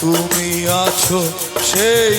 তুমি আছো সেই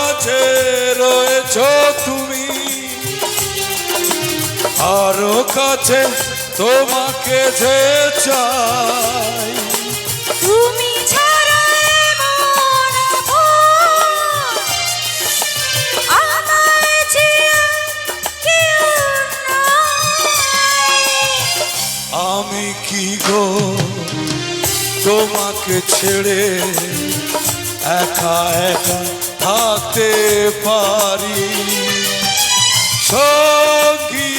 কাছে রয়েছ তুমি। আরও কাছে তোমাকে যে চাই। তুমি আমি কি গো তোমাকে ছেড়ে একা একা থাকতে পারি। সঙ্গী।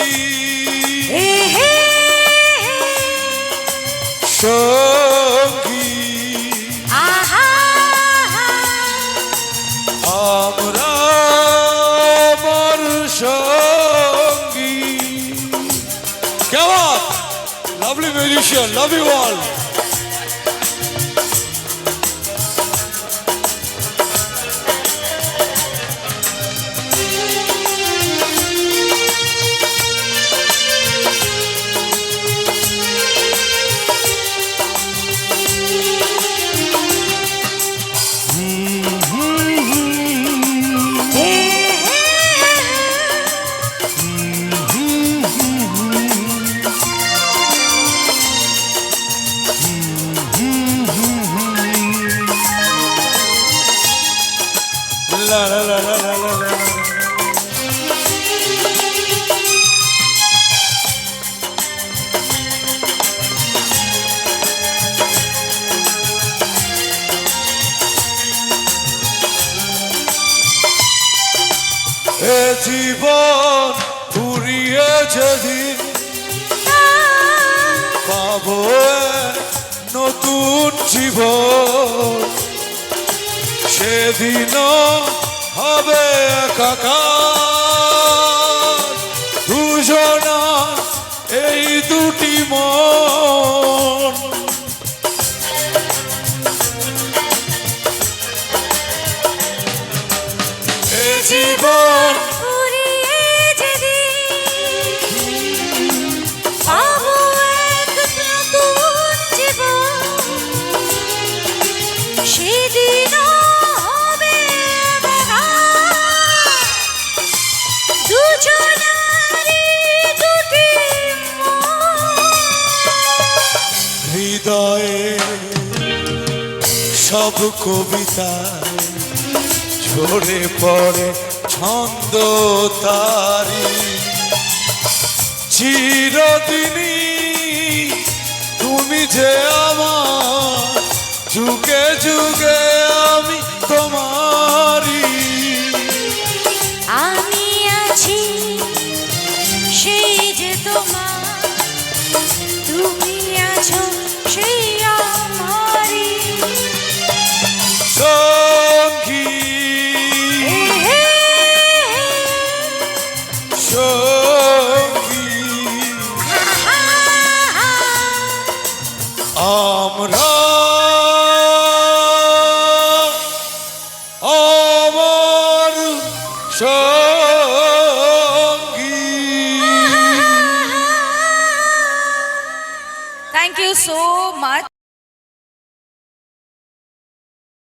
সঙ্গী। আমরা আমার সঙ্গী। কেমন? Lovely musician love you all জীবন ফুরিয়ে যেদিন হবে কাকা দুজনা এই দুটি মন সব কবিতা ঝরে পড়ে ছন্দ তারি। চিরদিনই তুমি যে আমার যুগে যুগে আমি তোমারি সঙ্গী হা, হা, হা। আমরা আমার সঙ্গী Thank you so much.